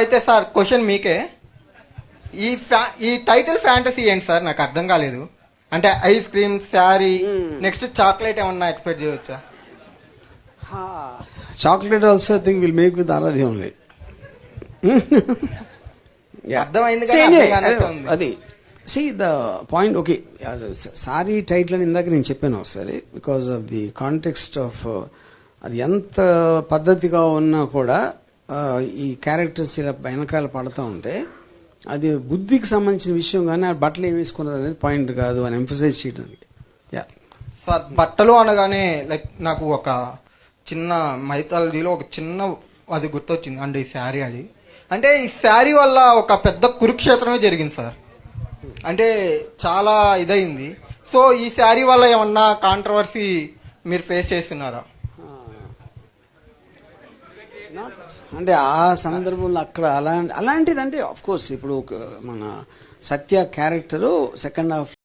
అయితే sir question మీకే. ఈ ఫ్యా ఈ టైటిల్ ఫ్యాంటసీ ఏంటి సార్? నాకు అర్థం కాలేదు. అంటే ice cream sorry next chocolate ఏమన్నా ఎక్స్పెక్ట్ చేయవచ్చా chocolate also think will make with Aaradhya only అర్థమైంది ఉంది. అది. See the point okay sorry title అని ఇందాక నేను చెప్పాను ఒకసారి because of the context of అది ఎంత పద్ధతిగా ఉన్నా కూడా ఈ క్యారెక్టర్స్ ఇలా వెనకాల పడతా ఉంటే అది బుద్ధికి సంబంధించిన విషయం కానీ ఆ బట్టలు ఏం వేసుకున్నది అనేది పాయింట్ కాదు అని ఎంఫసైజ్ చేయడానికి యా సార్ బట్టలు అనగానే లైక్ నాకు ఒక చిన్న మైథాలజీలో ఒక చిన్న అది గుర్తొచ్చింది. అంటే ఈ శారీ అది. అంటే ఈ శారీ వల్ల ఒక పెద్ద కురుక్షేత్రమే జరిగింది సార్. అంటే చాలా ఇదైంది. సో ఈ శారీ వల్ల ఏమన్నా కాంట్రవర్సీ మీరు ఫేస్ చేస్తున్నారా? నాట్ అంటే ఆ సందర్భంలో అక్కడ అలా అలాంటిదంటే ఆఫ్ కోర్స్ ఇప్పుడు ఒక మన సత్య క్యారెక్టరు సెకండ్ హాఫ్